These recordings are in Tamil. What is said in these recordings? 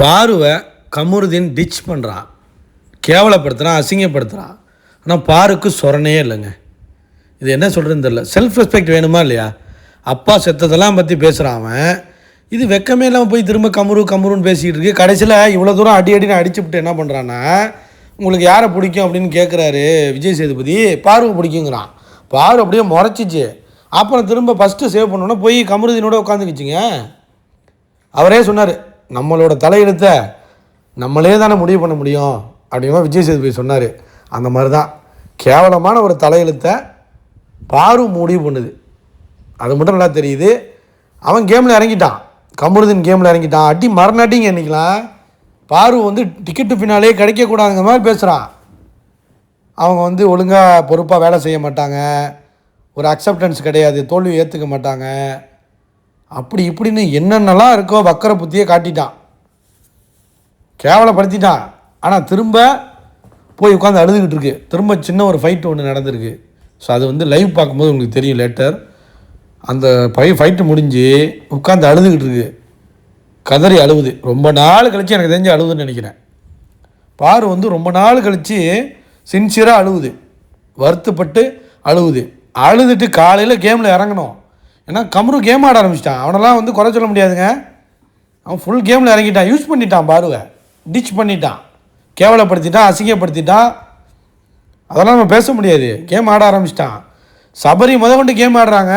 பாருவை கமருதீன் டிச் பண்ணுறான் கேவலப்படுத்துகிறான் அசிங்கப்படுத்துகிறான் ஆனால் பாருக்கு சொரணே இல்லைங்க. இது என்ன சொல்கிறதுன்னு தெரில செல்ஃப் ரெஸ்பெக்ட் வேணுமா இல்லையா? அப்பா செத்ததெல்லாம் பற்றி பேசுகிறான் அவன். இது வெக்கமே இல்லாமல் போய் திரும்ப கமுரு கமுருன்னு பேசிக்கிட்டு இருக்கு. கடைசியில் இவ்வளோ தூரம் அடி அடின்னு அடிச்சுவிட்டு என்ன பண்ணுறான்னா உங்களுக்கு யாரை பிடிக்கும் அப்படின்னு கேட்குறாரு விஜய் சேதுபதி. பார்வை பிடிக்குங்கிறான். பாரு அப்படியே முறைச்சிச்சு. அப்புறம் திரும்ப ஃபஸ்ட்டு சேவ் பண்ணோன்னா போய் கமருதீனோட உட்காந்துக்கிச்சிங்க. அவரே சொன்னார் நம்மளோட தலையெழுத்தை நம்மளே தானே முடிவு பண்ண முடியும் அப்படின்னா விஜய் சேதுபதி சொன்னார். அந்த மாதிரி தான் கேவலமான ஒரு தலையெழுத்தை பாரு முடிவு பண்ணுது. அது மட்டும் நல்லா தெரியுது. அவன் கேமில் இறங்கிட்டான். கமருதீன் கேமில் இறங்கிட்டான். அடி மறுநாட்டிங்க இன்றைக்கலாம் பாரு வந்து டிக்கெட்டு பின்னாலே கிடைக்கக்கூடாதுங்கிற மாதிரி பேசுகிறான் அவங்க வந்து ஒழுங்காக பொறுப்பாக வேலை செய்ய மாட்டாங்க. ஒரு அக்செப்டன்ஸ் கிடையாது. தோல்வி ஏற்றுக்க மாட்டாங்க. அப்படி இப்படின்னு என்னென்னலாம் இருக்கோ வக்கர புத்தியை காட்டிட்டான். கேவலப்படுத்திட்டான். ஆனால் திரும்ப போய் உட்காந்து அழுதுகிட்டு இருக்கு. திரும்ப சின்ன ஒரு ஃபைட் ஒன்று நடந்திருக்கு. ஸோ அது வந்து லைவ் பார்க்கும்போது உங்களுக்கு தெரியும் லேட்டர் அந்த பை ஃபைட்டு முடிஞ்சு உட்காந்து அழுதுகிட்டு இருக்கு. கதறி அழுவுது. ரொம்ப நாள் கழித்து எனக்கு தெரிஞ்சு அழுவுதுன்னு நினைக்கிறேன். பாரு வந்து ரொம்ப நாள் கழித்து சின்சியராக அழுவுது. வருத்தப்பட்டு அழுவுது. அழுதுட்டு காலையில் கேமில் இறங்கணும். ஏன்னா கம்ரு கேம் ஆட ஆரம்பிச்சிட்டான். அவனெல்லாம் வந்து குறை சொல்ல முடியாதுங்க. அவன் ஃபுல் கேமில் இறங்கிட்டான். யூஸ் பண்ணிட்டான் பாருவை டிச் பண்ணிட்டான். கேவலப்படுத்திட்டான் அசிங்கப்படுத்திட்டான். அதெல்லாம் நம்ம பேச முடியாது. கேம் ஆட ஆரம்பிச்சிட்டான். சபரி முத கொண்டு கேம் ஆடுறாங்க.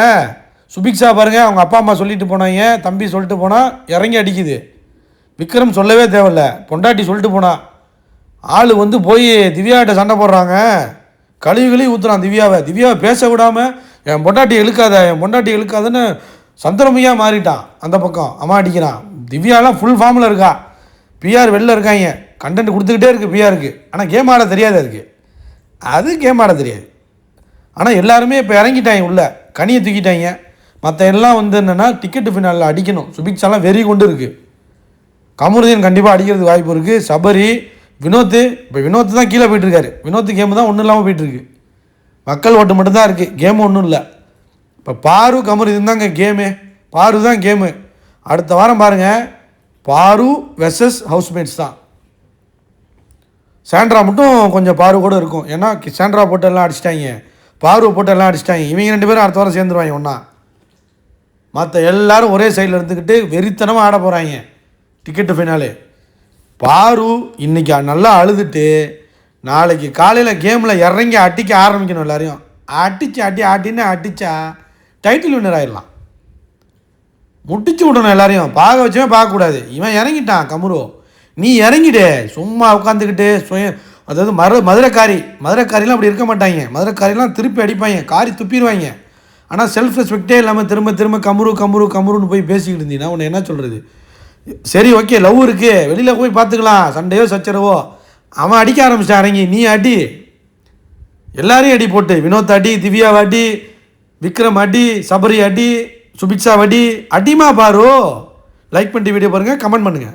சுபிக்ஷா பாருங்க அவங்க அப்பா அம்மா சொல்லிட்டு போனாங்க. தம்பி சொல்லிட்டு போனால் இறங்கி அடிக்குது. விக்ரம் சொல்லவே தேவையில்ல. பொண்டாட்டி சொல்லிட்டு போனான் ஆள் வந்து போய் திவ்யாட்ட சண்டை போடுறாங்க. கழுவி கழுவி ஊற்றுறான் திவ்யாவை. திவ்யாவை பேச விடாமல் என் பொண்டாட்டி இழுக்காத என் பொண்டாட்டி இழுக்காதுன்னு சந்திரமையாக மாறிட்டான் அந்த பக்கம். அம்மா அடிக்கிறான் திவ்யாலாம் ஃபுல் ஃபார்மில் இருக்கா. பிஆர் வெளில இருக்காங்க. கண்டென்ட் கொடுத்துக்கிட்டே இருக்குது பிஆருக்கு ஆனால் கேம் ஆட தெரியாது அதுக்கு. அது கேம் ஆட தெரியாது. ஆனால் எல்லாருமே இப்போ இறங்கிட்டாங்க உள்ள. கனியை தூக்கிட்டாங்க. மற்ற எல்லாம் வந்து என்னென்னா டிக்கெட்டு ஃபினாலில் அடிக்கணும். சுபிக்ஸாலாம் வெறி கொண்டு இருக்குது கமருதீன் கண்டிப்பாக அடிக்கிறதுக்கு வாய்ப்பு இருக்குது சபரி வினோத்து இப்போ வினோத் தான் கீழே போயிட்டுருக்காரு வினோத் கேம் தான் ஒன்றும் இல்லாமல் போயிட்டுருக்கு மக்கள் ஓட்டு மட்டும்தான் இருக்குது கேம் ஒன்றும் இல்லை. இப்போ பாரு கமருதீன் தாங்க கேமு பாரு தான் கேமு அடுத்த வாரம் பாருங்கள் பாரு வெர்சஸ் ஹவுஸ்மேட்ஸ் தான். சாண்ட்ரா மட்டும் கொஞ்சம் பாரு கூட இருக்கும். ஏன்னா சாண்ட்ரா போட்டு எல்லாம் அடிச்சிட்டாங்க. பாரு போட்டு எல்லாம் அடிச்சிட்டாங்க. இவங்க ரெண்டு பேரும் அடுத்த வாரம் சேர்ந்துருவாங்க ஒன்றா மற்ற எல்லாரும் ஒரே சைடில் இருந்துக்கிட்டு வெறித்தனமாக ஆட போகிறாங்க டிக்கெட்டு ஃபைனாலே பாரு இன்றைக்கி நல்லா அழுதுட்டு நாளைக்கு காலையில் கேமில் இறங்கி அடிக்க ஆரம்பிக்கணும் எல்லாரையும். அடிச்சு அடி அடின்னு அடித்தா டைட்டில் வின்னர் ஆயிடலாம். முட்டிச்சு விடணும் எல்லாரையும். பார்க்க வச்சுமே பார்க்கக்கூடாது இவன் இறங்கிட்டான் கமுரு நீ இறங்கிடு. சும்மா உட்காந்துக்கிட்டு சுய அதாவது மர மதுரைக்காரி. மதுரைக்காரிலாம் அப்படி இருக்க மாட்டாங்க. மதுரைக்காரிலாம் திருப்பி அடிப்பாங்க. காரி துப்பிடுவாங்க. ஆனால் செல்ஃப் ரெஸ்பெக்டே இல்லாமல் திரும்ப திரும்ப கமுரு கமுரு கமுருன்னு போய் பேசிக்கிட்டு இருந்தீங்கன்னா உன்னை என்ன சொல்கிறது சரி ஓகே லவ் இருக்குது வெளியில் போய் பார்த்துக்கலாம். சண்டையோ சச்சரவோ. அவன் அடிக்க ஆரம்பிச்சான் இறங்கி. நீ அடி. எல்லாரையும் அடி போட்டு. வினோத் அடி திவ்யா அடி விக்ரம் அடி சபரி அடி சுபிக்ஷா அடி. அடிமா பாரு. லைக் பண்ணிட்டு வீடியோ பாருங்கள் கமெண்ட் பண்ணுங்கள்